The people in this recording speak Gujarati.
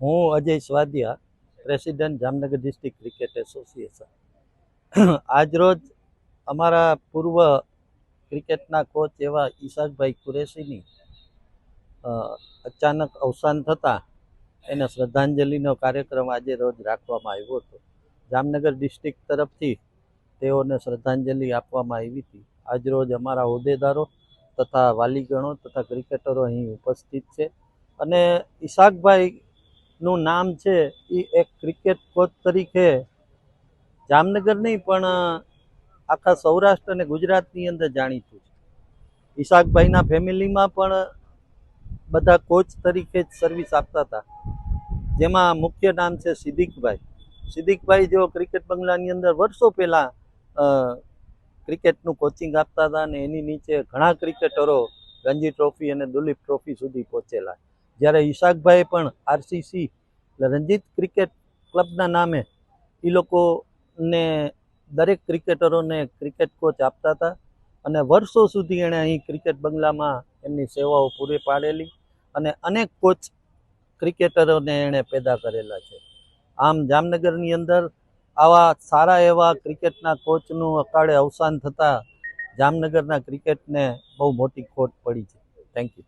હું Ajay Swadiya, president Jamnagar district cricket association. આજરોજ અમારા પૂર્વ ક્રિકેટના કોચ એવા ઈશાકભાઈ કુરેશીની અચાનક અવસાન થતાં એને શ્રદ્ધાંજલિનો કાર્યક્રમ આજે રોજ રાખવામાં આવ્યો હતો. જામનગર ડિસ્ટ્રિક્ટ તરફથી તેઓને શ્રદ્ધાંજલિ આપવામાં આવી હતી. આજરોજ અમારા હોદ્દેદારો તથા વાલીગણો તથા ક્રિકેટરો અહીં ઉપસ્થિત છે. અને ઈશાકભાઈનું નામ છે એ એક ક્રિકેટ કોચ તરીકે જામનગર નહીં, પણ આખા સૌરાષ્ટ્ર અને ગુજરાતની અંદર જાણીતું છે. ઈશાકભાઈના ફેમિલીમાં પણ બધા કોચ તરીકે જ સર્વિસ આપતા હતા. જેમાં મુખ્ય નામ છે સિદ્દીકભાઈ. સિદ્દીકભાઈ જેઓ ક્રિકેટ બંગલાની અંદર વર્ષો પહેલાં ક્રિકેટનું કોચિંગ આપતા હતા અને એની નીચે ઘણા ક્રિકેટરો રણજી ટ્રોફી અને દુલીપ ટ્રોફી સુધી પહોંચેલા જ્યારે ઈશાકભાઈ પણ આરસીસી રણજીત ક્રિકેટ ક્લબના નામે એ લોકોને દરેક ક્રિકેટરોને ક્રિકેટ કોચ આપતા હતા અને વર્ષો સુધી એણે અહીં ક્રિકેટ બંગલામાં એમની સેવાઓ પૂરી પાડેલી અને અનેક કોચ ક્રિકેટરોને એણે પેદા કરેલા છે. આમ જામનગરની અંદર આવા સારા એવા ક્રિકેટના કોચનું અકાળે અવસાન થતાં જામનગરના ક્રિકેટને બહુ મોટી ખોટ પડી છે. Thank you